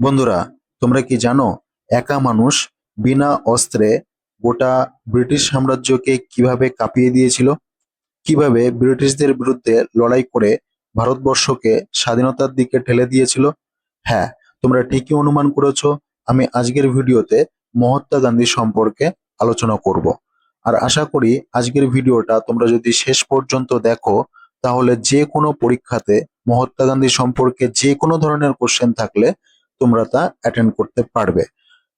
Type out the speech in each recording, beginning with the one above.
বন্ধুরা, তোমরা কি জানো, একা মানুষ বিনা অস্ত্রে গোটা ব্রিটিশ সাম্রাজ্যকে কীভাবে কাঁপিয়ে দিয়েছিল? কীভাবে ব্রিটিশদের বিরুদ্ধে লড়াই করে ভারতবর্ষকে স্বাধীনতার দিকে ঠেলে দিয়েছিল? হ্যাঁ তোমরা ঠিকই অনুমান করেছ, আমি আজকের ভিডিওতে মহাত্মা গান্ধী সম্পর্কে আলোচনা করব। আর আশা করি আজকের ভিডিওটা তোমরা যদি শেষ পর্যন্ত দেখো, তাহলে যে কোনো পরীক্ষাতে মহাত্মা গান্ধী সম্পর্কে যে কোনো ধরনের কোশ্চেন থাকলে তোমরা তা অ্যাটেন্ড করতে পারবে।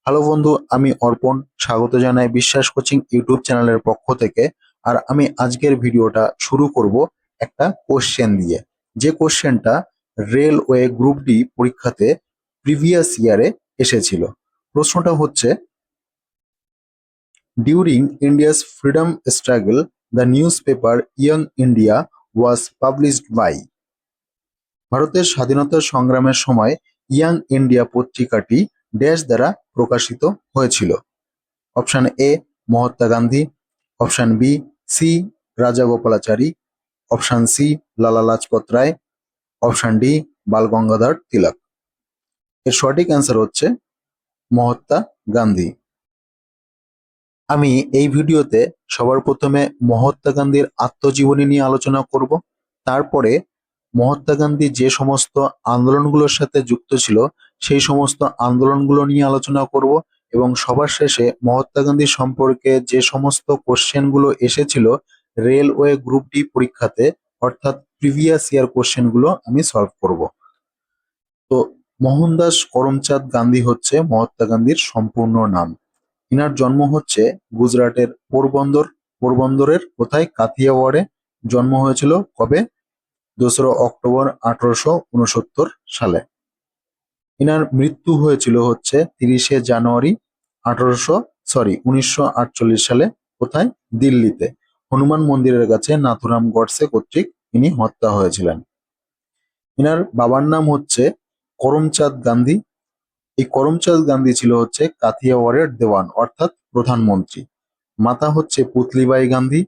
হ্যালো বন্ধু, আমি অর্পণ। স্বাগত জানাই বিশ্বাস কোচিং ইউটিউব চ্যানেলের পক্ষ থেকে। আর আমি আজকের ভিডিওটা শুরু করব একটা কোশ্চেন দিয়ে। যে কোশ্চেনটা রেলওয়ে গ্রুপ ডি পরীক্ষাতে প্রিভিয়াস ইয়ারে এসেছিল। প্রশ্নটা হচ্ছে during India's freedom struggle the news paper young India was published by ভারতের স্বাধীনতা সংগ্রামের সময় ইয়াং ইন্ডিয়া পত্রিকাটি ড্যাশ দ্বারা প্রকাশিত হয়েছিল। Option A, Mahatma Gandhi. Option B, C Raja Gopalachari option C, Lala Lajpat Rai. Option D, Bal Gangadhar Tilak. এর সঠিক অ্যান্সার হচ্ছে মহাত্মা গান্ধী। আমি এই ভিডিওতে সবার প্রথমে মহাত্মা গান্ধীর আত্মজীবনী নিয়ে আলোচনা করব। তারপরে মহাত্মা গান্ধী যে সমস্ত আন্দোলনগুলোর সাথে যুক্ত ছিল, সেই সমস্ত আন্দোলনগুলো নিয়ে আলোচনা করব এবং সবার শেষে মহাত্মা গান্ধী সম্পর্কে যে সমস্ত কোশ্চেনগুলো এসেছিল রেলওয়ে গ্রুপ ডি পরীক্ষাতে, অর্থাৎ প্রিভিয়াস ইয়ার কোশ্চেনগুলো আমি সলভ করব। তো মোহনদাস করমচাঁদ গান্ধী হচ্ছে মহাত্মা গান্ধীর সম্পূর্ণ নাম। ইনার জন্ম হচ্ছে গুজরাটের পোরবন্দর। পোরবন্দরের কোথায়? কাথিয়াওয়াড়ে। জন্ম হয়েছিল কবে? দোসরা অক্টোবর আঠারোশো উনসত্তর সালে। ইনার মৃত্যু হয়েছিল হচ্ছে তিরিশে জানুয়ারি আঠারোশো, সরি, উনিশশো আটচল্লিশ সালে কোথায়? দিল্লিতে। হনুমান মন্দিরের কাছে নাথুরাম গডসে কর্তৃক ইনি হত্যা হয়েছিলেন। ইনার বাবার নাম হচ্ছে করমচাঁদ গান্ধী। এই করমচাঁদ গান্ধী ছিল হচ্ছে কাথিয়াওয়াড়ের দেওয়ান, অর্থাৎ প্রধানমন্ত্রী। মাতা হচ্ছে পুতলিবাই গান্ধী।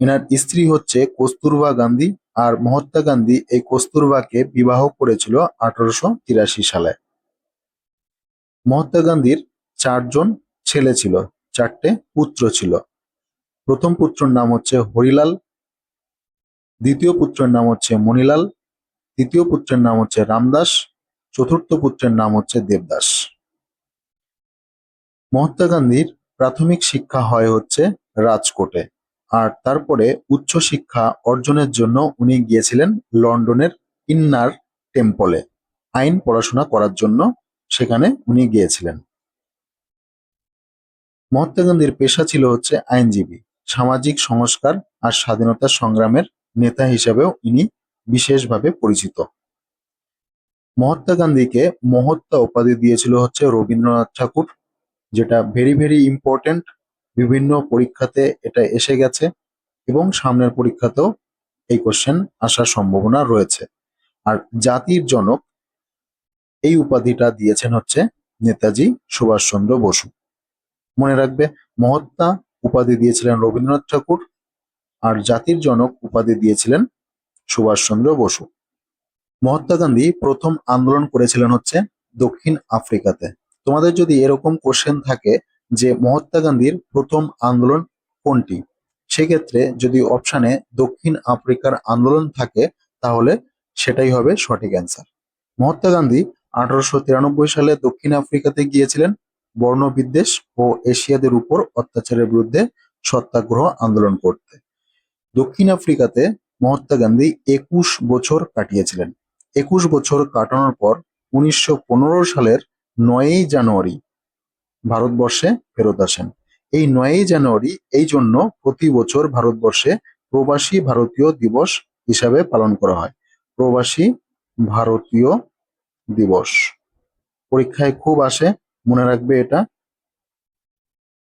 এনার স্ত্রী হচ্ছে কস্তুরবা গান্ধী আর মহাত্মা গান্ধী এই কস্তুরবাকে বিবাহ করেছিল আঠারোশো তিরাশি সালে। মহাত্মা গান্ধীর চারজন ছেলে ছিল, চারটে পুত্র ছিল। প্রথম পুত্রের নাম হচ্ছে হরিলাল, দ্বিতীয় পুত্রের নাম হচ্ছে মণিলাল, তৃতীয় পুত্রের নাম হচ্ছে রামদাস, চতুর্থ পুত্রের নাম হচ্ছে দেবদাস। মহাত্মা গান্ধীর প্রাথমিক শিক্ষা হয় হচ্ছে রাজকোটে। আর তারপরে উচ্চ শিক্ষা অর্জনের জন্য উনি গিয়েছিলেন লন্ডনের ইন্নার টেম্পলে আইন পড়াশোনা করার জন্য সেখানে উনি গিয়েছিলেন। মহাত্মা গান্ধীর পেশা ছিল হচ্ছে আইনজীবী, সামাজিক সংস্কার আর স্বাধীনতা সংগ্রামের নেতা হিসেবেও ইনি বিশেষভাবে পরিচিত। মহাত্মা গান্ধীকে মহাত্মা উপাধি দিয়েছিল হচ্ছে রবীন্দ্রনাথ ঠাকুর, যেটা ভেরি ভেরি ইম্পর্টেন্ট বিভিন্ন পরীক্ষাতে এটা এসে গেছে এবং সামনের পরীক্ষাতেও এই কোশ্চেন আসার সম্ভাবনা রয়েছে। আর জাতির জনক এই উপাধিটা দিয়েছেন হচ্ছে নেতাজি সুভাষচন্দ্র বসু। মনে রাখবে মহাত্মা উপাধি দিয়েছিলেন রবীন্দ্রনাথ ঠাকুর আর জাতির জনক উপাধি দিয়েছিলেন সুভাষচন্দ্র বসু। মহাত্মা গান্ধী প্রথম আন্দোলন করেছিলেন হচ্ছে দক্ষিণ আফ্রিকাতে। তোমাদের যদি এরকম কোশ্চেন থাকে যে মহাত্মা গান্ধীর প্রথম আন্দোলন কোনটি? সেক্ষেত্রে যদি অপশানে দক্ষিণ আফ্রিকার আন্দোলন থাকে, তাহলে সেটাই হবে সঠিক অ্যান্সার মহাত্মা গান্ধী আঠারোশো তিরানব্বই সালে দক্ষিণ আফ্রিকাতে গিয়েছিলেন। বর্ণবিদ্বেষ ও এশিয়াদের উপর অত্যাচারের বিরুদ্ধে সত্যাগ্রহ আন্দোলন করতে। দক্ষিণ আফ্রিকাতে মহাত্মা গান্ধী একুশ বছর কাটিয়েছিলেন। একুশ বছর কাটানোর পর উনিশশো পনেরো সালের নয়ই জানুয়ারি ভারতবর্ষে ফেরত আসেন। এই নয়ই জানুয়ারি এই জন্য প্রতি বছর ভারতবর্ষে প্রবাসী ভারতীয় দিবস হিসাবে পালন করা হয়। প্রবাসী ভারতীয় দিবস। পরীক্ষায় খুব আসে, মনে রাখবে এটা,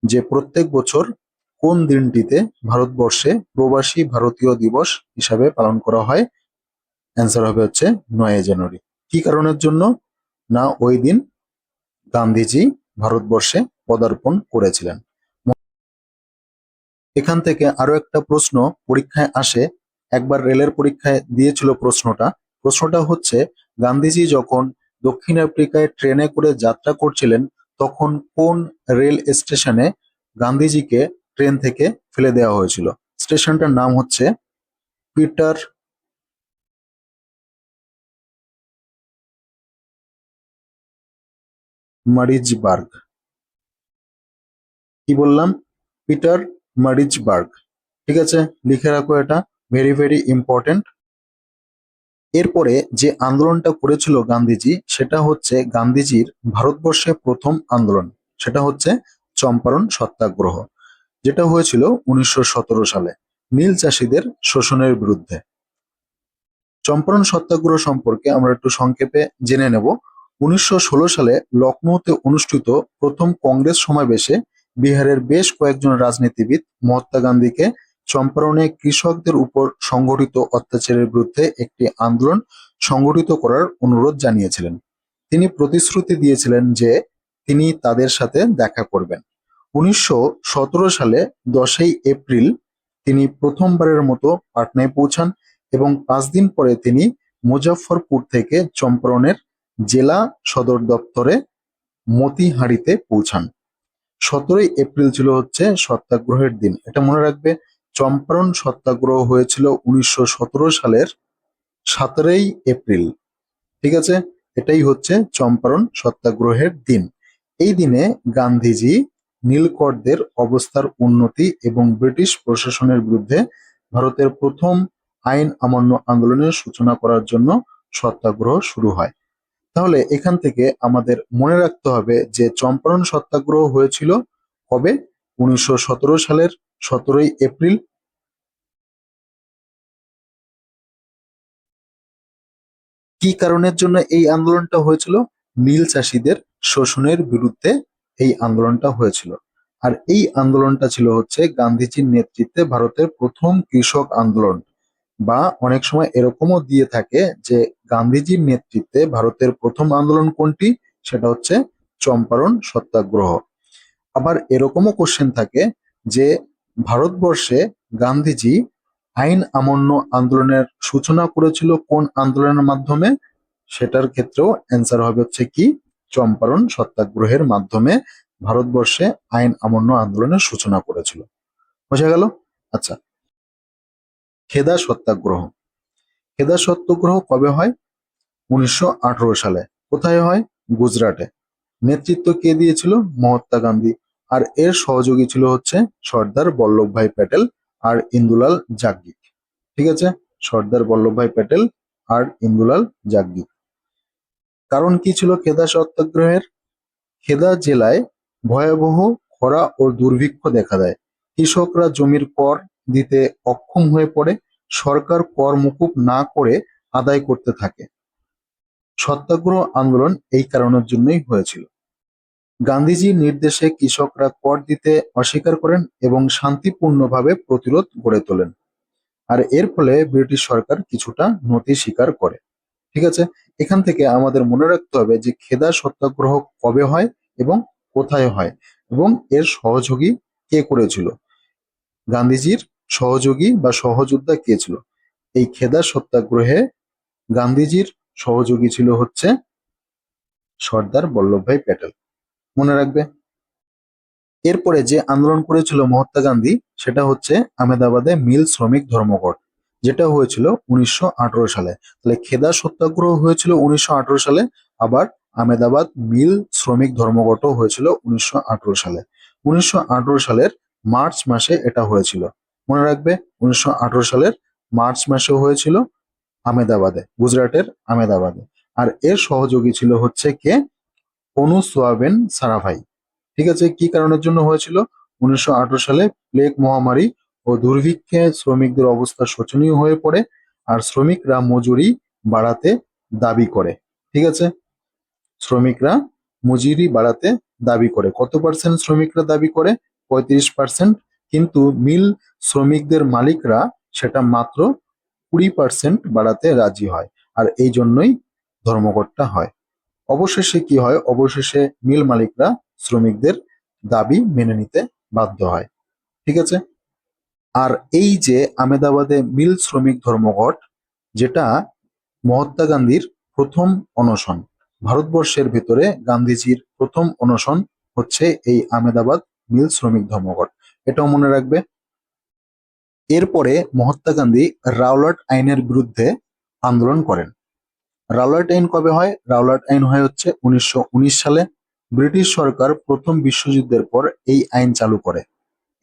যে প্রত্যেক বছর কোন দিনটিতে ভারতবর্ষে প্রবাসী ভারতীয় দিবস হিসাবে পালন করা হয়? অ্যান্সার হবে হচ্ছে নয় জানুয়ারি। কি কারণের জন্য? না ওই দিন গান্ধীজি ভারতবর্ষে পদার্পণ করেছিলেন। এখান থেকে আরও একটা প্রশ্ন পরীক্ষায় আসে। একবার রেলের পরীক্ষায় দিয়েছিল প্রশ্নটা। প্রশ্নটা হচ্ছে, গান্ধীজি যখন দক্ষিণ আফ্রিকায় ট্রেনে করে যাত্রা করছিলেন, তখন কোন রেল স্টেশনে গান্ধীজিকে ট্রেন থেকে ফেলে দেওয়া হয়েছিল? স্টেশনটার নাম হচ্ছে পিটার মারিজবার্গ কি বললাম? পিটার মারিজবার্গ ঠিক আছে? লিখে রাখো এটা। ভেরি ভেরি ইম্পর্টেন্ট এরপরে যে আন্দোলনটা করেছিল গান্ধীজি, সেটা হচ্ছে গান্ধীজির ভারতবর্ষে প্রথম আন্দোলন। সেটা হচ্ছে চম্পারণ সত্যাগ্রহ, যেটা হয়েছিল উনিশশো সতেরো সালে নীল চাষীদের শোষণের বিরুদ্ধে। চম্পারণ সত্যাগ্রহ সম্পর্কে আমরা একটু সংক্ষেপে জেনে নেব। উনিশশো ষোলো সালে লখনৌতে অনুষ্ঠিত প্রথম কংগ্রেস সমাবেশে বিহারের বেশ কয়েকজন রাজনীতিবিদ মহাত্মা গান্ধীকে চম্পারণে কৃষকদের উপর সংঘটিত অত্যাচারের বিরুদ্ধে একটি আন্দোলন সংগঠিত করার অনুরোধ জানিয়েছিলেন। তিনি প্রতিশ্রুতি দিয়েছিলেন যে তিনি তাদের সাথে দেখা করবেন। উনিশশো সতেরো সালে দশই এপ্রিল তিনি প্রথমবারের মতো পাটনায় পৌঁছান এবং পাঁচ দিন পরে তিনি মুজফ্ফরপুর থেকে চম্পারণের জেলা সদর দপ্তরে মতিহারিতে পৌঁছান। সতেরোই এপ্রিল ছিল হচ্ছে সত্যাগ্রহের দিন। এটা মনে রাখবে, চম্পারণ সত্যাগ্রহ হয়েছিল উনিশশো সতেরো সালের সতেরোই এপ্রিল। ঠিক আছে? এটাই হচ্ছে চম্পারণ সত্যাগ্রহের দিন। এই দিনে গান্ধীজি নীলকরদের অবস্থার উন্নতি এবং ব্রিটিশ প্রশাসনের বিরুদ্ধে ভারতের প্রথম আইন অমান্য আন্দোলনের সূচনা করার জন্য সত্যাগ্রহ শুরু হয়। তাহলে এখান থেকে আমাদের মনে রাখতে হবে যে চম্পারণ সত্যাগ্রহ হয়েছিল কবে? উনিশশো সতেরো সালের সতেরোই এপ্রিল। কি কারণের জন্য এই আন্দোলনটা হয়েছিল? নীল চাষীদের শোষণের বিরুদ্ধে এই আন্দোলনটা হয়েছিল। আর এই আন্দোলনটা ছিল হচ্ছে গান্ধীজির নেতৃত্বে ভারতের প্রথম কৃষক আন্দোলন। বা অনেক সময় এরকমও দিয়ে থাকে যে গান্ধীজির নেতৃত্বে ভারতের প্রথম আন্দোলন কোনটি? সেটা হচ্ছে চম্পারণ সত্যাগ্রহ। আবার এরকমও কোশ্চেন থাকে যে ভারতবর্ষে গান্ধীজি আইন আমন্য আন্দোলনের সূচনা করেছিল কোন আন্দোলনের মাধ্যমে? সেটার ক্ষেত্রেও অ্যান্সার হবে হচ্ছে কি? চম্পারণ সত্যাগ্রহের মাধ্যমে ভারতবর্ষে আইন আমন্য আন্দোলনের সূচনা করেছিল। বোঝা গেল? আচ্ছা খেদা সত্যাগ্রহ। খেদা সত্যাগ্রহ কবে হয়? উনিশশো আঠারো সালে। কোথায় হয়? গুজরাটে। নেতৃত্ব কে দিয়েছিল? মহাত্মা গান্ধী। আর এর সহযোগী ছিল হচ্ছে সর্দার বল্লভভাই প্যাটেল আর ইন্দুলাল জাগগিক ঠিক আছে? সর্দার বল্লভভাই প্যাটেল আর ইন্দুলাল জাগগিক কারণ কি ছিল খেদা সত্যাগ্রহের? খেদা জেলায় ভয়াবহ খরা ও দুর্ভিক্ষ দেখা দেয়। কৃষকরা জমির কর দিতে অক্ষম হয়ে পড়ে, সরকার কর মুকুব না করে আদায় করতে থাকে। সত্যাগ্রহ আন্দোলন এই কারণের জন্যই হয়েছিল। গান্ধীজির নির্দেশে কৃষকরা কর দিতে অস্বীকার করেন এবং শান্তিপূর্ণভাবে প্রতিরোধ গড়ে তোলেন। আর এর ফলে ব্রিটিশ সরকার কিছুটা নতি স্বীকার করে। ঠিক আছে? এখান থেকে আমাদের মনে রাখতে হবে যে খেদা সত্যাগ্রহ কবে হয় এবং কোথায় হয় এবং এর সহযোগী কে করেছিল? গান্ধীজির সহযোগী বা সহযোদ্ধা কে ছিল? এই খেদা সত্যাগ্রহে গান্ধীজির সহযোগী ছিল হচ্ছে সর্দার বল্লভভাই প্যাটেল। মনে রাখবে? এরপরে যে আন্দোলন করেছিল মহাত্মা গান্ধী, সেটা হচ্ছে আহমেদাবাদে মিল শ্রমিক ধর্মঘট, যেটা হয়েছিল উনিশশো আঠারো সালে। তাহলে খেদা সত্যাগ্রহ হয়েছিল উনিশশো আঠেরো সালে, আবার আহমেদাবাদ মিল শ্রমিক ধর্মঘটও হয়েছিল উনিশশো আঠেরো সালে। উনিশশো আঠেরো সালের মার্চ মাসে এটা হয়েছিল। মনে রাখবে? উনিশশো আঠারো সালের মার্চ মাসে হয়েছিল আহমেদাবাদে গুজরাটের আহমেদাবাদে আর এর সহযোগী ছিল হচ্ছে কে? অনু সোয়াবেন সারাভাই। ঠিক আছে, কি কারণের জন্য হয়েছিল? উনিশশো আঠারো সালে প্লেগ মহামারী ও দুর্ভিক্ষে শ্রমিকদের অবস্থা শোচনীয় হয়ে পড়ে আর শ্রমিকরা মজুরি বাড়াতে দাবি করে। ঠিক আছে? শ্রমিকরা মজুরি বাড়াতে দাবি করে। কত পার্সেন্ট শ্রমিকরা দাবি করে? পঁয়ত্রিশ পার্সেন্ট কিন্তু মিল শ্রমিকদের মালিকরা সেটা মাত্র কুড়ি পার্সেন্ট বাড়াতে রাজি হয় আর এই জন্যই ধর্মঘটটা হয়। অবশেষে কি হয়? অবশেষে মিল মালিকরা শ্রমিকদের দাবি মেনে নিতে বাধ্য হয়। ঠিক আছে? আর এই যে আমেদাবাদে মিল শ্রমিক ধর্মঘট, যেটা মহাত্মা গান্ধীর প্রথম অনশন, ভারতবর্ষের ভেতরে গান্ধীজির প্রথম অনশন হচ্ছে এই আমেদাবাদ মিল শ্রমিক ধর্মঘট। এটাও মনে রাখবে। এরপরে মহাত্মা গান্ধী রাওলাট আইনের বিরুদ্ধে আন্দোলন করেন। রাওলাট আইন কবে হয়? রাওলাট আইন হয় হচ্ছে উনিশশো উনিশ সালে। ব্রিটিশ সরকার প্রথম বিশ্বযুদ্ধের পর এই আইন চালু করে।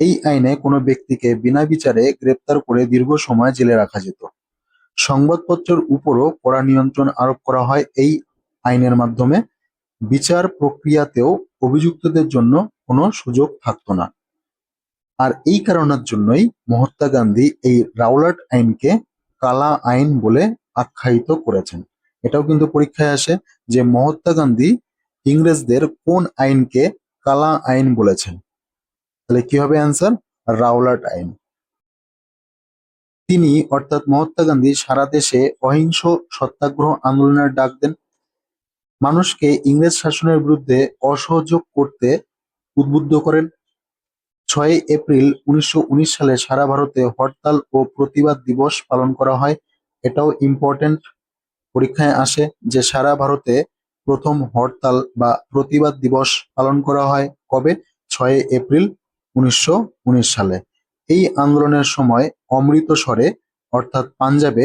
এই আইনে কোনো ব্যক্তিকে বিনা বিচারে গ্রেপ্তার করে দীর্ঘ সময় জেলে রাখা যেত। সংবাদপত্রের উপরও কড়া নিয়ন্ত্রণ আরোপ করা হয় এই আইনের মাধ্যমে। বিচার প্রক্রিয়াতেও অভিযুক্তদের জন্য কোনো সুযোগ থাকতো না। আর এই কারণের জন্যই মহাত্মা গান্ধী এই রাওলাট আইনকে কালা আইন বলে আখ্যায়িত করেছেন। এটাও কিন্তু পরীক্ষায় আসে যে মহাত্মা গান্ধী ইংরেজদের কোন আইনকে কালা আইন বলেছেন। তাহলে কি হবে অ্যান্সার রাওলাট আইন। তিনি অর্থাৎ মহাত্মা গান্ধী সারা দেশে অহিংস সত্যাগ্রহ আন্দোলনের ডাক দেন। মানুষকে ইংরেজ শাসনের বিরুদ্ধে অসহযোগ করতে উদ্বুদ্ধ করেন। ছয় এপ্রিল উনিশশো উনিশ সালে সারা ভারতে হরতাল ও প্রতিবাদ দিবস পালন করা হয়। এটাও ইম্পর্টেন্ট পরীক্ষায় আসে যে সারা ভারতে প্রথম হরতাল বা প্রতিবাদ দিবস পালন করা হয় কবে? ছয় এপ্রিল উনিশশো উনিশ সালে। এই আন্দোলনের সময় অমৃতসরে, অর্থাৎ পাঞ্জাবে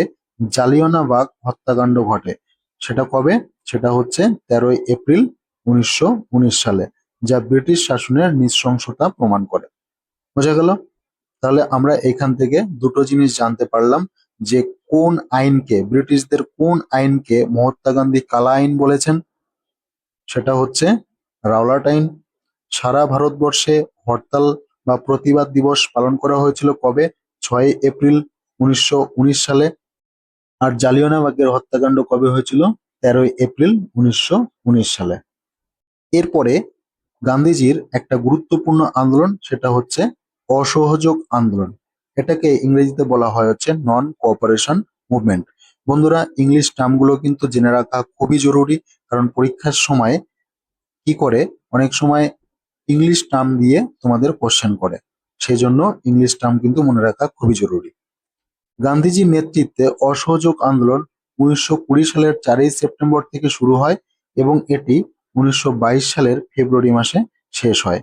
জালিয়ানাবাগ হত্যাকাণ্ড ঘটে। সেটা কবে? সেটা হচ্ছে তেরোই এপ্রিল উনিশশো উনিশ সালে, যা ব্রিটিশ শাসনের নৃশংসতা প্রমাণ করে। বোঝা গেল? তাহলে আমরা এখান থেকে দুটো জিনিস জানতে পারলাম যে কোন আইনকে, ব্রিটিশদের কোন আইনকে মহাত্মা গান্ধী কালা আইন বলেছেন? সেটা হচ্ছে রাওলাট আইন। সারা ভারতবর্ষে হরতাল বা প্রতিবাদ দিবস পালন করা হয়েছিল কবে? ছয় এপ্রিল উনিশশো উনিশ সালে। আর জালিয়ানাবাগের হত্যাকাণ্ড কবে হয়েছিল? তেরোই এপ্রিল উনিশশো উনিশ সালে। এরপরে গান্ধীজির একটা গুরুত্বপূর্ণ আন্দোলন, সেটা হচ্ছে অসহযোগ আন্দোলন। এটাকে ইংরেজিতে বলা হয় হচ্ছে নন কোঅপারেশন মুভমেন্ট বন্ধুরা ইংলিশ টার্মগুলো কিন্তু জেনে রাখা খুবই জরুরি, কারণ পরীক্ষার সময় কি করে? অনেক সময় ইংলিশ টার্ম দিয়ে তোমাদের কোশ্চেন করে। সেই জন্য ইংলিশ টার্ম কিন্তু মনে রাখা খুবই জরুরি। গান্ধীজির নেতৃত্বে অসহযোগ আন্দোলন উনিশশো কুড়ি সালের চারই সেপ্টেম্বর থেকে শুরু হয় এবং এটি উনিশশো বাইশ সালের ফেব্রুয়ারি মাসে শেষ হয়।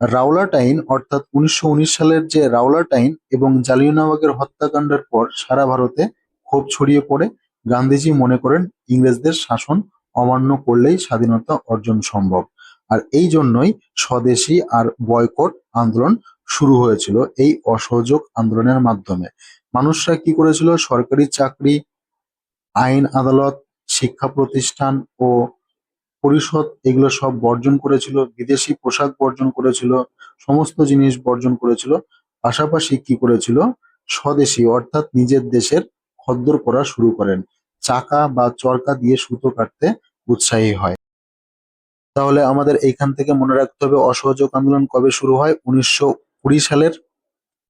রাওলাট আইন অর্থাৎ উনিশশো উনিশ সালের যে রাওলাট আইন এবং জালিয়ানওয়াগের হত্যাকাণ্ডের পর সারা ভারতে ক্ষোভ ছড়িয়ে পড়ে, গান্ধীজি মনে করেন ইংরেজদের শাসন অমান্য করলেই স্বাধীনতা অর্জন সম্ভব। আর এই জন্যই স্বদেশী আর বয়কট আন্দোলন শুরু হয়েছিল এই অসহযোগ আন্দোলনের মাধ্যমে। মানুষরা কি করেছিল? সরকারি চাকরি, আইন আদালত, শিক্ষা প্রতিষ্ঠান ও পরিষদ এগুলো সব বর্জন করেছিল, বিদেশি পোশাক বর্জন করেছিল, সমস্ত জিনিস বর্জন করেছিল, পাশাপাশি কি করেছিল? স্বদেশী, অর্থাৎ নিজের দেশের খদ্দর করা শুরু করেন। চাকা বা চরকা দিয়ে সুতো কাটতে উৎসাহী হয়। তাহলে আমাদের এইখান থেকে মনে রাখতে হবে, অসহযোগ আন্দোলন কবে শুরু হয়? উনিশশো কুড়ি সালের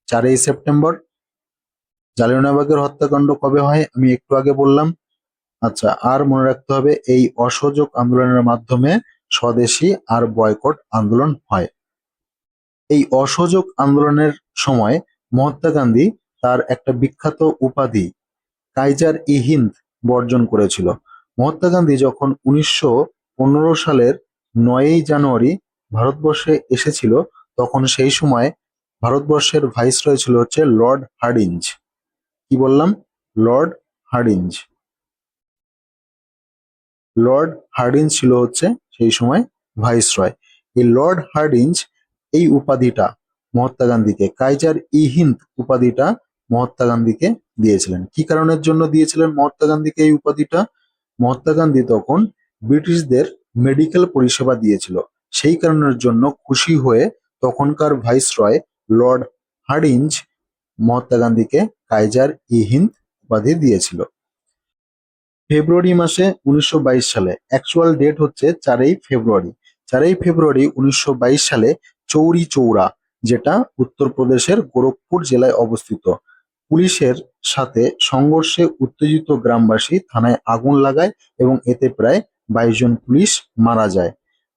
চারই সেপ্টেম্বর। জালিয়ানওয়াবাগের হত্যাকাণ্ড কবে হয়? আমি একটু আগে বললাম। আচ্ছা আর মনে রাখতে হবে, এই অসহযোগ আন্দোলনের মাধ্যমে স্বদেশী আর বয়কট আন্দোলন হয়। এই অসহযোগ আন্দোলনের সময় মহাত্মা গান্ধী তার একটা বিখ্যাত উপাধি, কাইজার ই হিন্দ, বর্জন করেছিল। মহাত্মা গান্ধী যখন উনিশশো পনেরো সালের নয়ই জানুয়ারি ভারতবর্ষে এসেছিল, তখন সেই সময় ভারতবর্ষের ভাইসরয় ছিল হচ্ছে লর্ড হার্ডিঞ্জ। কি বললাম? Lord Hardinge. লর্ড হার্ডিঞ্জ ছিল হচ্ছে সেই সময় ভাইসরয়। এই লর্ড হার্ডিঞ্জ এই উপাধিটা মহাত্মা গান্ধীকে, কাইজার ই হিন্দ উপাধিটা মহাত্মা গান্ধীকে দিয়েছিলেন। কি কারণের জন্য দিয়েছিলেন মহাত্মা গান্ধীকে এই উপাধিটা? মহাত্মা গান্ধী তখন ব্রিটিশদের মেডিকেল পরিষেবা দিয়েছিল। সেই কারণের জন্য খুশি হয়ে তখনকার ভাইসরয় লর্ড হার্ডিঞ্জ মহাত্মা গান্ধীকে কাইজার ই হিন্দ উপাধি দিয়েছিল। ফেব্রুয়ারি মাসে উনিশশো বাইশ সালে। অ্যাকচুয়াল ডেট হচ্ছে চারই ফেব্রুয়ারি। চারই ফেব্রুয়ারি উনিশশো বাইশ সালে চৌরি চৌরা, যেটা উত্তরপ্রদেশের গোরখপুর জেলায় অবস্থিত। পুলিশের সাথে সংঘর্ষে উত্তেজিত গ্রামবাসী থানায় আগুন লাগায় এবং এতে প্রায় বাইশ জন পুলিশ মারা যায়।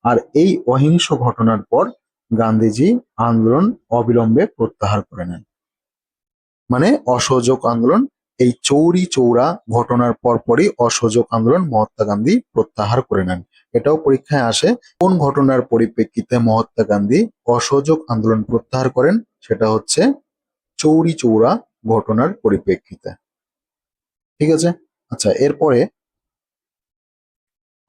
আর এই অহিংস ঘটনার পর গান্ধীজি আন্দোলন অবিলম্বে প্রত্যাহার করে নেন। মানে অসহযোগ আন্দোলন এই চৌরি চৌরা ঘটনার পরপরই অসহযোগ আন্দোলন মহাত্মা গান্ধী প্রত্যাহার করে নেন। এটাও পরীক্ষায় আসে কোন ঘটনার পরিপ্রেক্ষিতে মহাত্মা গান্ধী অসহযোগ আন্দোলন প্রত্যাহার করেন, সেটা হচ্ছে চৌরি চৌরা ঘটনার পরিপ্রেক্ষিতে। ঠিক আছে? আচ্ছা এরপরে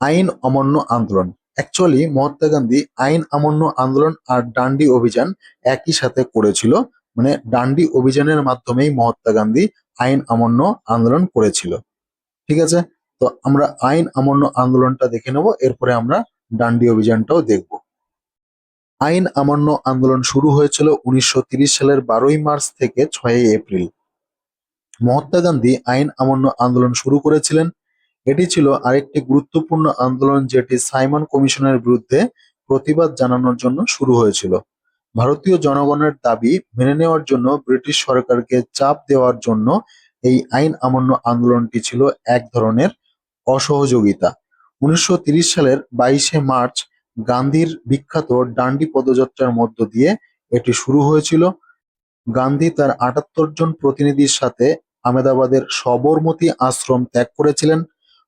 আইন অমান্য আন্দোলন। অ্যাকচুয়ালি মহাত্মা গান্ধী আইন অমান্য আন্দোলন আর ডান্ডি অভিযান একই সাথে করেছিল মানে ডান্ডি অভিযানের মাধ্যমেই মহাত্মা গান্ধী আইন অমান্য আন্দোলন করেছিল। ঠিক আছে? তো আমরা আইন অমান্য আন্দোলনটা দেখে নেব, এরপরে আমরা ডান্ডি অভিযানটাও দেখব। আইন অমান্য আন্দোলন শুরু হয়েছিল উনিশশো সালের বারোই মার্চ থেকে ছয়ই এপ্রিল। মহাত্মা গান্ধী আইন অমান্য আন্দোলন শুরু করেছিলেন। এটি ছিল আরেকটি গুরুত্বপূর্ণ আন্দোলন যেটি সাইমন কমিশনের বিরুদ্ধে প্রতিবাদ জানানোর জন্য শুরু হয়েছিল। ভারতীয় জনগণের দাবি মেনে নেওয়ার জন্য ব্রিটিশ সরকারকে চাপ দেওয়ার জন্য এই আইন অমান্য আন্দোলনটি ছিল এক ধরনের অসহযোগিতা। উনিশশো সালের বাইশে মার্চ গান্ধীর বিখ্যাত ডান্ডি পদযাত্রার মধ্য দিয়ে এটি শুরু হয়েছিল। গান্ধী তার আটাত্তর জন প্রতিনিধির সাথে আহমেদাবাদের সবরমতী আশ্রম ত্যাগ করেছিলেন।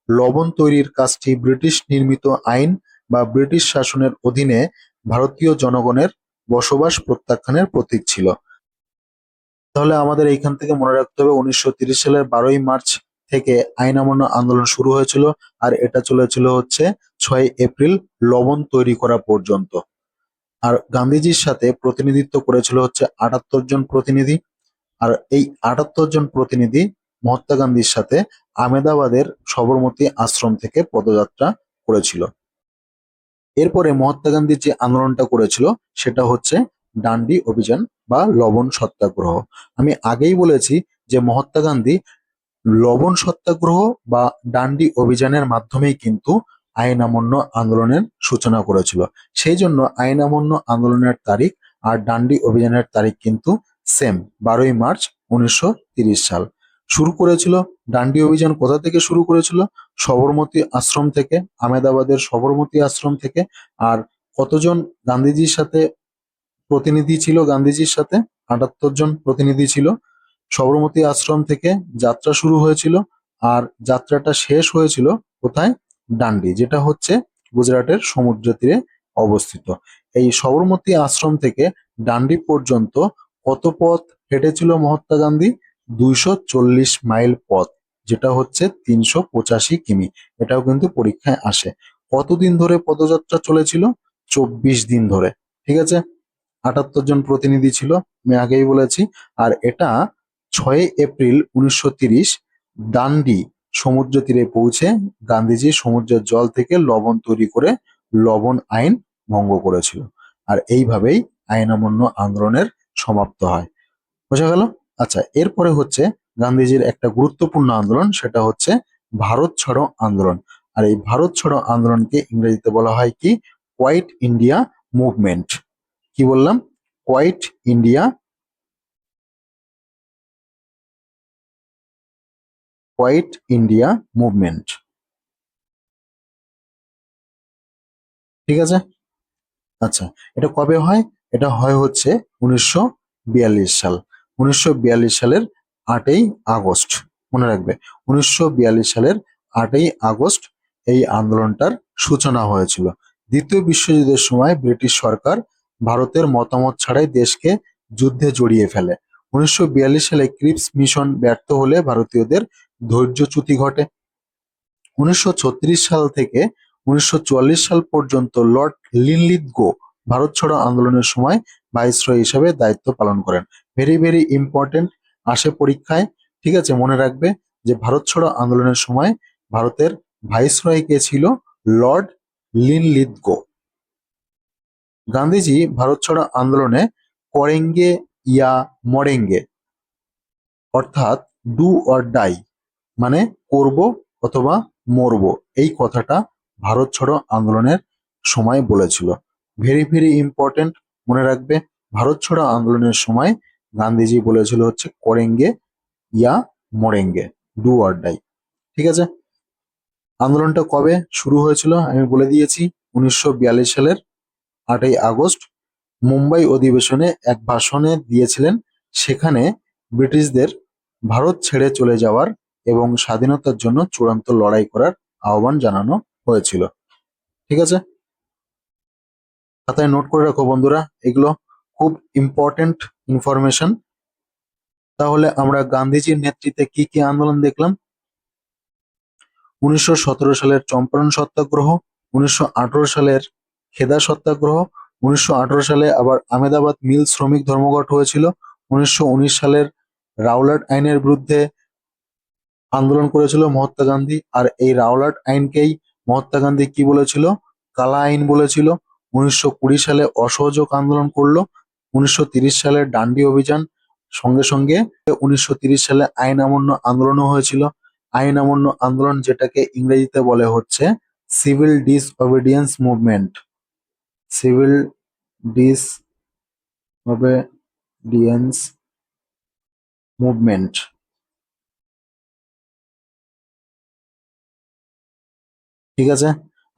লবণ তৈরির কাজটি ব্রিটিশ নির্মিত আইন বা ব্রিটিশ শাসনের অধীনে ভারতীয় জনগণের বসবাস প্রত্যাখ্যানের প্রতীক ছিল। তাহলে আমাদের এইখান থেকে মনে রাখতে হবে, উনিশশো সালের বারোই মার্চ থেকে আইন অমান্য আন্দোলন শুরু হয়েছিল আর এটা চলেছিল হচ্ছে ছয় এপ্রিল লবণ তৈরি করা পর্যন্ত। আর গান্ধীজির সাথে প্রতিনিধিত্ব করেছিল হচ্ছে আটাত্তর জন প্রতিনিধি আর এই আটাত্তর জন প্রতিনিধি মহাত্মা গান্ধীর সাথে আহমেদাবাদের সবরমতী আশ্রম থেকে পদযাত্রা করেছিল। এরপরে মহাত্মা গান্ধী যে আন্দোলনটা করেছিল, সেটা হচ্ছে ডান্ডি অভিযান বা লবণ সত্যাগ্রহ। আমি আগেই বলেছি যে মহাত্মা গান্ধী লবণ সত্যাগ্রহ বা ডান্ডি অভিযানের মাধ্যমেই কিন্তু আইন অমান্য আন্দোলনের সূচনা করেছিল। সেই জন্য আইন অমান্য আন্দোলনের তারিখ আর ডান্ডি অভিযানের তারিখ কিন্তু সেম বারোই মার্চ উনিশশো সাল। শুরু করেছিল, ডান্ডি অভিযান কোথা থেকে শুরু করেছিল? সবরমতী আশ্রম থেকে, আহমেদাবাদের সবরমতী আশ্রম থেকে। আর কতজন গান্ধীজির সাথে প্রতিনিধি ছিল? গান্ধীজির সাথে আটাত্তর জন প্রতিনিধি ছিল। সবরমতী আশ্রম থেকে যাত্রা শুরু হয়েছিল আর যাত্রাটা শেষ হয়েছিল কোথায়? ডান্ডি, যেটা হচ্ছে গুজরাটের সমুদ্র তীরে অবস্থিত। এই সবরমতী আশ্রম থেকে ডান্ডি পর্যন্ত কত পথ হেঁটেছিল মহাত্মা গান্ধী? দুইশো চল্লিশ মাইল পথ, যেটা হচ্ছে তিনশো পঁচাশি কিমি। এটাও কিন্তু পরীক্ষায় আসে। কতদিন ধরে পদযাত্রা চলেছিল? চব্বিশ দিন ধরে, ঠিক আছে? আটাত্তর জন প্রতিনিধি ছিল, আমি আগেই বলেছি। আর এটা ছয় এপ্রিল উনিশশো দান্ডি সমুদ্র তীরে পৌঁছে গান্ধীজি সমুদ্রের জল থেকে লবণ তৈরি করে লবণ আইন ভঙ্গ করেছিল। আর এইভাবেই আইন অমান্য আন্দোলনের সমাপ্ত হয়। বোঝা গেল? আচ্ছা এরপরে হচ্ছে গান্ধীজির একটা গুরুত্বপূর্ণ আন্দোলন, সেটা হচ্ছে ভারত ছাড়ো আন্দোলন। আর এই ভারত ছাড়ো আন্দোলনকে ইংরেজিতে বলা হয় কি? হোয়াইট ইন্ডিয়া মুভমেন্ট কি বললাম? Quit India quit India movement ঠিক আছে? আচ্ছা এটা কবে হয়? এটা হয় হচ্ছে উনিশশো বিয়াল্লিশ সাল। উনিশশো বিয়াল্লিশ সালের আটই আগস্ট। মনে রাখবে, উনিশশো বিয়াল্লিশ সালের আটই আগস্ট এই আন্দোলনটার সূচনা হয়েছিল। দ্বিতীয় বিশ্বযুদ্ধের সময় ব্রিটিশ সরকার ভারতের মতামত ছাড়াই দেশকে যুদ্ধে জড়িয়ে ফেলে। উনিশশো বিয়াল্লিশ সালে ক্রিপস মিশন ব্যর্থ হলে ভারতীয়দের ধৈর্যচ্যুতি ঘটে। উনিশশো ছত্রিশ সাল থেকে উনিশশো চুয়াল্লিশ সাল পর্যন্ত লর্ড লিনলিথগো ভারত ছাড়ো আন্দোলনের সময় ভাইসরয় হিসেবে দায়িত্ব পালন করেন। ভেরি ভেরি ইম্পর্টেন্ট আসে পরীক্ষায়। ঠিক আছে, মনে রাখবে যে ভারত ছাড়ো আন্দোলনের সময় ভারতের ভাইসরয় কে ছিল লর্ড লিনলিথগো গান্ধীজি ভারত ছাড়ো আন্দোলনে করেঙ্গে ইয়া মরেঙ্গে, অর্থাৎ ডু অর ডাই মানে করব অথবা মরব, এই কথাটা ভারত ছাড়ো আন্দোলনের সময় বলেছিল। ভেরি ভেরি ইম্পর্টেন্ট মনে রাখবে, ভারত ছাড়ো আন্দোলনের সময় গান্ধীজি বলেছিল হচ্ছে, করেঙ্গে ইয়া মরেঙ্গে, ডু অর ডাই। ঠিক আছে? আন্দোলনটা কবে শুরু হয়েছিল? আমি বলে দিয়েছি, উনিশশো বিয়াল্লিশ সালের আটই আগস্ট। মুম্বাই অধিবেশনে এক ভাষণে দিয়েছিলেন, সেখানে ব্রিটিশদের ভারত ছেড়ে চলে যাওয়ার এবং স্বাধীনতার জন্য চূড়ান্ত লড়াই করার আহ্বান জানানো হয়েছিল। ঠিক আছে? খাতায় নোট করে রাখো বন্ধুরা, এগুলো খুব ইম্পর্টেন্ট ইনফরমেশন তাহলে আমরা গান্ধীজির নেতৃত্বে কি কি আন্দোলন দেখলাম? উনিশশো সতেরো সালের চম্পারণ সত্যাগ্রহ, উনিশশো আঠারো সালের খেদা সত্যাগ্রহ, উনিশশো আঠারো সালে আবার আমেদাবাদ মিল শ্রমিক ধর্মঘট হয়েছিল, উনিশশো উনিশ সালের রাওলাট আইনের বিরুদ্ধে আন্দোলন করেছিল মহাত্মা গান্ধী, আর এই রাওলাট আইনকেই মহাত্মা গান্ধী কি বলেছিল? কালা আইন বলেছিল। উনিশশো কুড়ি সালে অসহযোগ আন্দোলন করল। উনিশশো সালের ডান্ডি অভিযান। সঙ্গে সঙ্গে উনিশশো সালে আইন অমান্য আন্দোলনও হয়েছিল। আইন অমান্য আন্দোলন যেটাকে ইংরেজিতে বলে হচ্ছে civil dis disobedience movement. Civil disobedience movement. ঠিক আছে?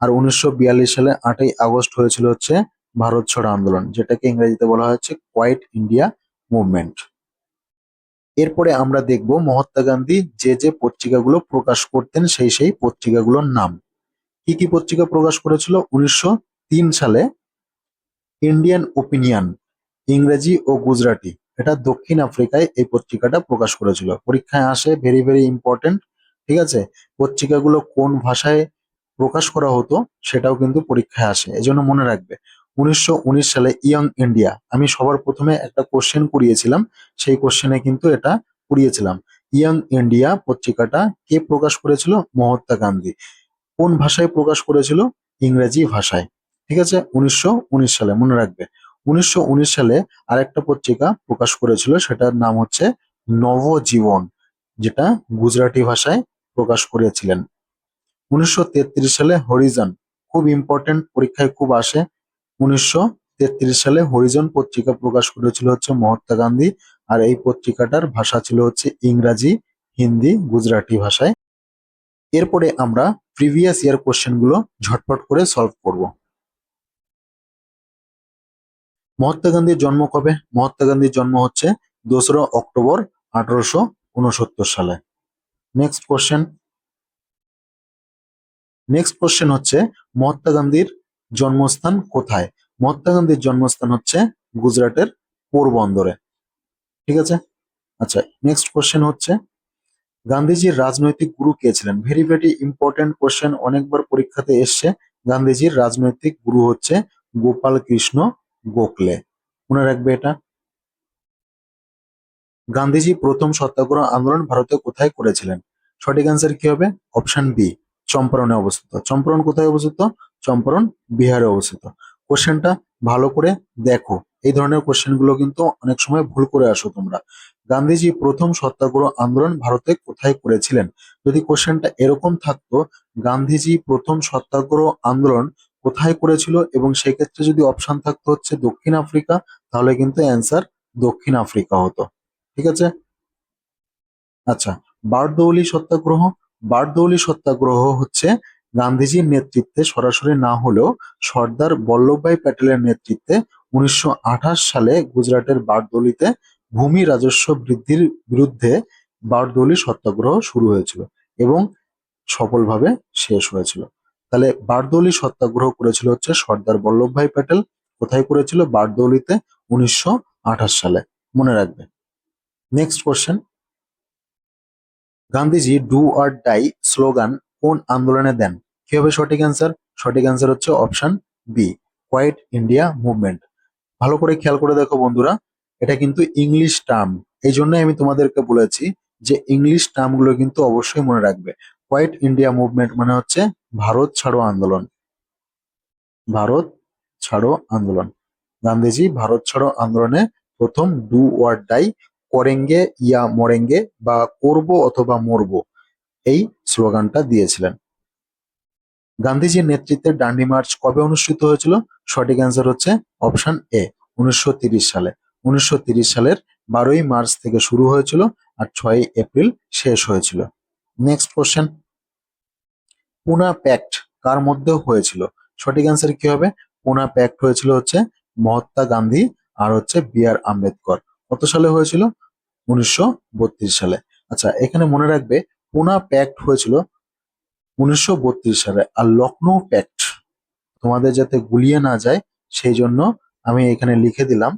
আর উনিশশো বিয়াল্লিশ সালে আটই আগস্ট হয়েছিল হচ্ছে ভারত ছাড়ো আন্দোলন, যেটাকে ইংরেজিতে বলা হচ্ছে কোয়াইট ইন্ডিয়া মুভমেন্ট এরপরে আমরা দেখব মহাত্মা গান্ধী যে যে পত্রিকাগুলো প্রকাশ করতেন সেই সেই পত্রিকাগুলোর নাম। কি কি পত্রিকা প্রকাশ করেছিল? উনিশশো তিন সালে ইন্ডিয়ান ওপিনিয়ন ইংরেজি ও গুজরাটি। এটা দক্ষিণ আফ্রিকায় এই পত্রিকাটা প্রকাশ করেছিল। পরীক্ষায় আসে ভেরি ভেরি ইম্পর্টেন্ট ঠিক আছে? পত্রিকাগুলো কোন ভাষায় প্রকাশ করা হতো সেটাও কিন্তু পরীক্ষায় আসে। এজন্য মনে রাখবে উনিশশো উনিশ সালে ইয়ং ইন্ডিয়া আমি সবার প্রথমে একটা কোশ্চেন করিয়েছিলাম সেই কোশ্চেনে কিন্তু এটা করিয়েছিলাম ইয়ং ইন্ডিয়া পত্রিকাটা কে প্রকাশ করেছিল? মহাত্মা গান্ধী। কোন ভাষায় প্রকাশ করেছিল? ইংরেজি ভাষায়। ঠিক আছে? উনিশশো উনিশ সালে, মনে রাখবে। উনিশশো উনিশ সালে আরেকটা পত্রিকা প্রকাশ করেছিল, সেটার নাম হচ্ছে নবজীবন, যেটা গুজরাটি ভাষায় প্রকাশ করেছিলেন। উনিশশো তেত্রিশ সালে হরিজন খুব ইম্পর্টেন্ট পরীক্ষায় খুব আসে। উনিশশো তেত্রিশ সালে হরিজন পত্রিকা প্রকাশ করেছিল হচ্ছে মহাত্মা গান্ধী, আর এই পত্রিকাটার ভাষা ছিল হচ্ছে ইংরাজি, হিন্দি, গুজরাটি ভাষায়। এরপরে আমরা প্রিভিয়াস ইয়ার কোশ্চেনগুলো ঝটপট করে সলভ করব। মহাত্মা গান্ধীর জন্ম কবে? মহাত্মা গান্ধীর জন্ম হচ্ছে দোসরা অক্টোবর আঠারোশো উনসত্তর সালে। নেক্সট কোশ্চেন নেক্সট কোশ্চেন হচ্ছে মহাত্মা গান্ধীর জন্মস্থান কোথায়? মহাত্মা গান্ধীর জন্মস্থান হচ্ছে গুজরাটের পোরবন্দরে। ঠিক আছে? আচ্ছা নেক্সট কোশ্চেন হচ্ছে, গান্ধীজির রাজনৈতিক গুরু কে ছিলেন? ভেরি ভেরি ইম্পর্টেন্ট কোশ্চেন অনেকবার পরীক্ষাতে এসছে। গান্ধীজির রাজনৈতিক গুরু হচ্ছে গোপাল কৃষ্ণ গোখলে। মনে রাখবে এটা? গান্ধীজি প্রথম সত্যাগ্রহ আন্দোলন ভারতে কোথায় করেছিলেন? সঠিক অ্যান্সার কি হবে? অপশন বি চম্পারণে অবস্থিত। চম্পারণ কোথায় অবস্থিত? চম্পারণ বিহারে অবস্থিত। কোশ্চেনটা ভালো করে দেখো। এই ধরনের কোশ্চেনগুলো কিন্তু অনেক সময় ভুল করে আসো তোমরা। গান্ধীজি প্রথম সত্যাগ্রহ আন্দোলন ভারতে কোথায় করেছিলেন? যদি কোশ্চেনটা এরকম থাকতো, গান্ধীজি প্রথম সত্যাগ্রহ আন্দোলন কোথায় করেছিল এবং সেক্ষেত্রে যদি অপশন থাকতো হচ্ছে দক্ষিণ আফ্রিকা, তাহলে কিন্তু অ্যান্সার দক্ষিণ আফ্রিকা হতো। ঠিক আছে? আচ্ছা বারদৌলি সত্যাগ্রহ। বারদৌলি সত্যাগ্রহ হচ্ছে গান্ধীজির নেতৃত্বে সরাসরি না হলেও সর্দার বল্লভভাই প্যাটেলের নেতৃত্বে উনিশশো আঠাশ সালে গুজরাটের বারদৌলিতে ভূমি রাজস্ব বৃদ্ধির বিরুদ্ধে বারদৌলি সত্যাগ্রহ শুরু হয়েছিল এবং সফলভাবে শেষ হয়েছিল। তাহলে বারদৌলি সত্যাগ্রহ করেছিল হচ্ছে সর্দার বল্লভভাই প্যাটেল। কোথায় করেছিল? বারদৌলিতে উনিশশো আঠাশ সালে। মনে রাখবে। Next question Gandhiji do or die slogan কোন আন্দোলনে দেন? কি হবে সঠিক অ্যান্সার সঠিক অ্যান্সার হচ্ছে option B quit India movement ভালো করে খেয়াল করে দেখো বন্ধুরা, এটা কিন্তু ইংলিশ টার্ম এই জন্যই আমি তোমাদেরকে বলেছি যে ইংলিশ টার্মগুলো কিন্তু অবশ্যই মনে রাখবে। হোয়াইট ইন্ডিয়া মুভমেন্ট মানে হচ্ছে ভারত ছাড়ো আন্দোলন। ভারত ছাড়ো আন্দোলন। গান্ধীজি ভারত ছাড়ো আন্দোলনে প্রথম ডু ওয়ার ডাই করেঙ্গে ইয়া মরেঙ্গে বা করব অথবা মরব। এই স্লোগানটা দিয়েছিলেন। গান্ধীজির নেতৃত্বে ডান্ডি মার্চ কবে অনুষ্ঠিত হয়েছিল? সঠিক অ্যান্সার হচ্ছে অপশন এ উনিশশো সালে। উনিশশো সালের বারোই মার্চ থেকে শুরু হয়েছিল আর ছয়ই এপ্রিল শেষ হয়েছিল। নেক্সট কোশ্চেন পুনা প্যাক্ট কার মধ্যে হয়েছিল? সঠিক অ্যান্সার কি হবে? পুনা প্যাক্ট হয়েছিল হচ্ছে মহাত্মা গান্ধী আর হচ্ছে বি আর আম্বেদকর। কত সালে হয়েছিল? উনিশশো বত্রিশ সালে। আচ্ছা এখানে মনে রাখবে পুনা প্যাক্ট হয়েছিল উনিশশো সালে আর লখনৌ প্যাক্ট তোমাদের যাতে গুলিয়ে না যায়, সেই জন্য আমি এখানে লিখে দিলাম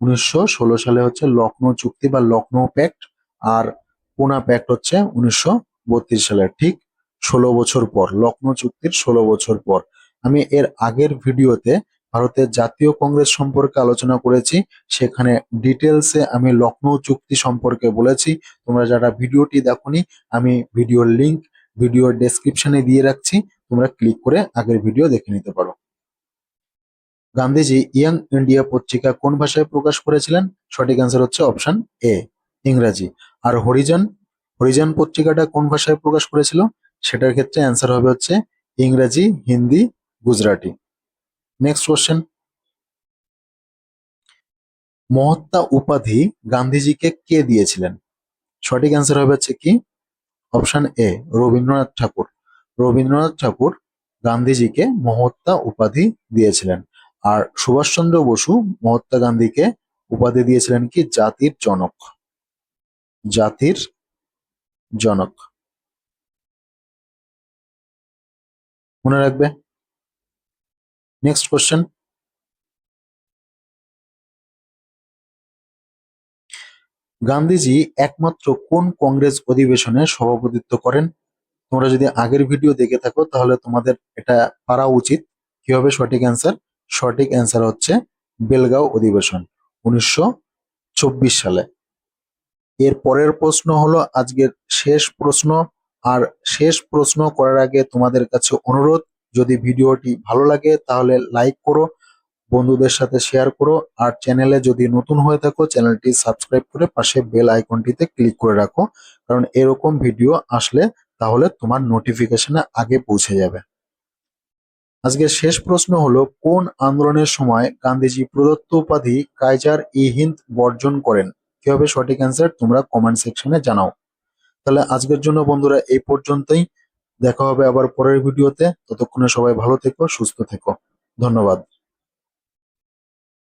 উনিশশো ষোলো সালে হচ্ছে লখনৌ চুক্তি বা লখনৌ প্যাক্ট আর পুনা প্যাক্ট হচ্ছে উনিশশো বত্রিশ সালে। ঠিক ষোলো বছর পর লখনৌ চুক্তির ষোলো বছর পর। আমি এর আগের ভিডিওতে ভারতের জাতীয় কংগ্রেস সম্পর্কে আলোচনা করেছি। সেখানে ডিটেলসে আমি লখনৌ চুক্তি সম্পর্কে বলেছি। তোমরা যারা ভিডিওটি দেখোনি, আমি ভিডিওর লিংক ভিডিওর ডেসক্রিপশনে দিয়ে রাখছি। তোমরা ক্লিক করে আগের ভিডিও দেখে নিতে পারো। গান্ধীজি ইয়াং ইন্ডিয়া পত্রিকা কোন ভাষায় প্রকাশ করেছিলেন? সঠিক অ্যান্সার হচ্ছে অপশন এ ইংরাজি। আর হরিজন? হরিজন পত্রিকাটা কোন ভাষায় প্রকাশ করেছিল? সেটার ক্ষেত্রে অ্যান্সার হবে হচ্ছে ইংরাজি, হিন্দি, গুজরাটি। নেক্সট কোশ্চেন মহাত্মা উপাধি গান্ধীজিকে কে দিয়েছিলেন? সঠিক অ্যান্সার হবে হচ্ছে কি? Option A Rabindranath Thakur. Rabindranath Thakur গান্ধীজিকে মহাত্মা উপাধি দিয়েছিলেন। আর সুভাষচন্দ্র বসু মহাত্মা গান্ধীকে উপাধি দিয়েছিলেন কি? জাতির জনক। জাতির জনক। মনে রাখবে? নেক্সট কোশ্চেন গান্ধীজি একমাত্র কোন কংগ্রেস অধিবেশনে সভাপতিত্ব করেন? তোমরা যদি আগের ভিডিও দেখে থাকো, তাহলে তোমাদের এটা পারা উচিত। কি হবে সঠিক অ্যান্সার সঠিক অ্যান্সার হচ্ছে বেলগাঁও অধিবেশন, উনিশশো চব্বিশ সালে। এর পরের প্রশ্ন হলো আজকের শেষ প্রশ্ন, আর শেষ প্রশ্ন করার আগে তোমাদের কাছে অনুরোধ যদি ভিডিওটি ভালো লাগে তাহলে লাইক করো, বন্ধুদের সাথে শেয়ার করো, আর চ্যানেলে যদি নতুন হয়ে থাকো, চ্যানেলটি সাবস্ক্রাইব করে পাশে বেল আইকনটিতে ক্লিক করে রাখো, কারণ এরকম ভিডিও আসলে তাহলে তোমার নোটিফিকেশনে আগে পৌঁছে যাবে। আজকের শেষ প্রশ্ন হলো, কোন আন্দোলনের সময় গান্ধীজি প্রদত্ত উপাধি কাইজার ই হিন্দ বর্জন করেন? কি হবে সঠিক অ্যান্সার তোমরা কমেন্ট সেকশনে জানাও। তাহলে আজকের জন্য বন্ধুরা এই পর্যন্তই। দেখা হবে আবার পরের ভিডিওতে। ততক্ষণে সবাই ভালো থেকো সুস্থ থেকো। ধন্যবাদ।